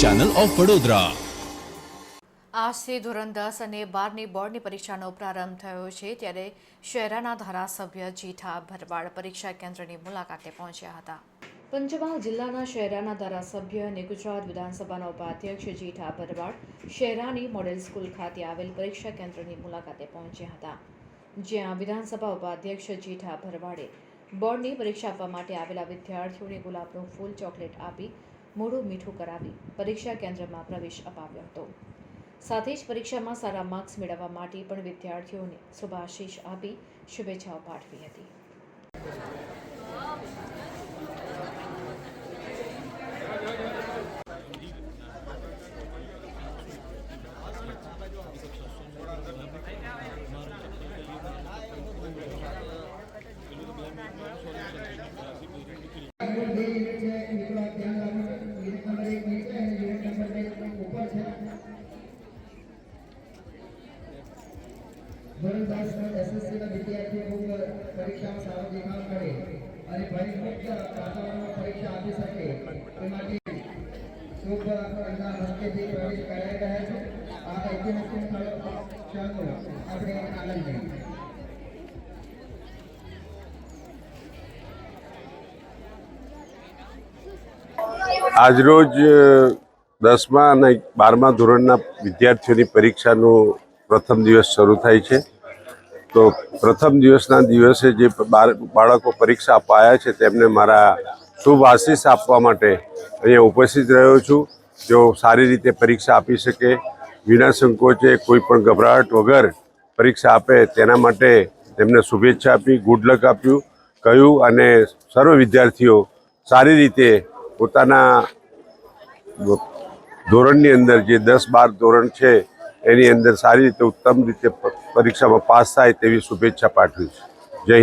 Channel of Vadodara આજથી ધોરણ દસ અને બારની બોર્ડની પરીક્ષાનો પ્રારંભ થયો છે ત્યારે શહેરાના ધારાસભ્ય જીઠા ભરવાડ પરીક્ષા કેન્દ્રની મુલાકાતે પહોંચ્યા હતા પંચમહાલ જિલ્લાના શહેરાના ધારાસભ્ય અને ગુજરાત વિધાનસભાના ઉપાધ્યક્ષ જીઠા ભરવાડ શહેરાની મોડેલ સ્કૂલ ખાતે આવેલ પરીક્ષા કેન્દ્રની મુલાકાતે પહોંચ્યા હતા, જ્યાં વિધાનસભા ઉપાધ્યક્ષ જીઠા ભરવાડે બોર્ડની પરીક્ષા આપવા માટે આવેલા વિદ્યાર્થીઓને ગુલાબનું ફૂલ ચોકલેટ આપી મોઢું મીઠું કરાવી પરીક્ષા કેન્દ્રમાં પ્રવેશ અપાવ્યો હતો. સાથે જ પરીક્ષામાં સારા માર્ક્સ મેળવવા માટે પણ વિદ્યાર્થીઓને શુભાશીષ આપી શુભેચ્છાઓ પાઠવી હતી. ધોરણ દસ એસએસસીના વિદ્યાર્થીઓ પરીક્ષામાં સારો દેખાવ કરે અને ભયમુક્ત વાતાવરણમાં પરીક્ષા આપી શકે. તે માટે શુભ એમના હસ્તેથી પ્રવેશ કરાઈ રહ્યા છે. આ ઐતિહાસિક સ્થળો ક્ષણનો આપણે આનંદ લઈએ. આજરોજ દસમા અને બારમા ધોરણના વિદ્યાર્થીઓની પરીક્ષાનું પ્રથમ દિવસ શરૂ થાય છે. તો પ્રથમ દિવસના દિવસે જે બાળકો પરીક્ષા અપાયા છે તેમને મારા શુભ આશીષ આપવા માટે અહીંયા ઉપસ્થિત રહ્યો છું. તેઓ સારી રીતે પરીક્ષા આપી શકે, વિના સંકોચે કોઈ પણ ગભરાટ વગર પરીક્ષા આપે તેના માટે તેમને શુભેચ્છા આપી ગુડ લક આપ્યું, કહ્યું અને સર્વ વિદ્યાર્થીઓ સારી રીતે પોતાના ધોરણની અંદર જે દસ બાર ધોરણ છે એની અંદર સારી રીતે ઉત્તમ રીતે પરીક્ષામાં પાસ થાય તેવી શુભેચ્છા પાઠવી છે.